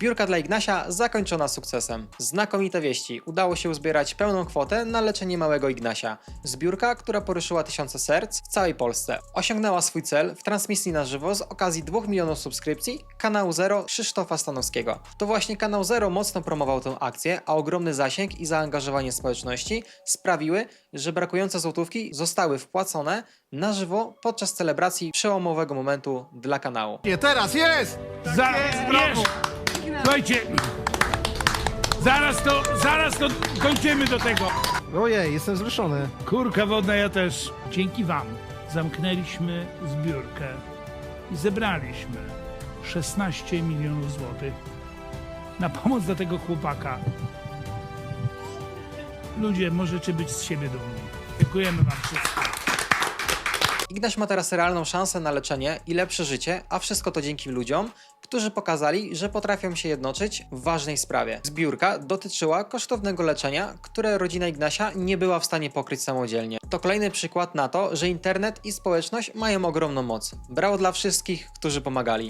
Zbiórka dla Ignasia zakończona sukcesem. Znakomite wieści. Udało się uzbierać pełną kwotę na leczenie małego Ignasia. Zbiórka, która poruszyła tysiące serc w całej Polsce. Osiągnęła swój cel w transmisji na żywo z okazji 2 milionów subskrypcji kanału Zero Krzysztofa Stanowskiego. To właśnie kanał Zero mocno promował tę akcję, a ogromny zasięg i zaangażowanie społeczności sprawiły, że brakujące złotówki zostały wpłacone na żywo podczas celebracji przełomowego momentu dla kanału. Nie, teraz jest! Za, wiesz, słuchajcie, zaraz to, zaraz to dojdziemy do tego. Ojej, jestem wzruszony. Kurka wodna, ja też. Dzięki wam zamknęliśmy zbiórkę i zebraliśmy 16 milionów złotych na pomoc dla tego chłopaka. Ludzie, możecie być z siebie dumni. Dziękujemy wam wszystkim. Ignaś ma teraz realną szansę na leczenie i lepsze życie, a wszystko to dzięki ludziom, którzy pokazali, że potrafią się jednoczyć w ważnej sprawie. Zbiórka dotyczyła kosztownego leczenia, które rodzina Ignasia nie była w stanie pokryć samodzielnie. To kolejny przykład na to, że internet i społeczność mają ogromną moc. Brawo dla wszystkich, którzy pomagali.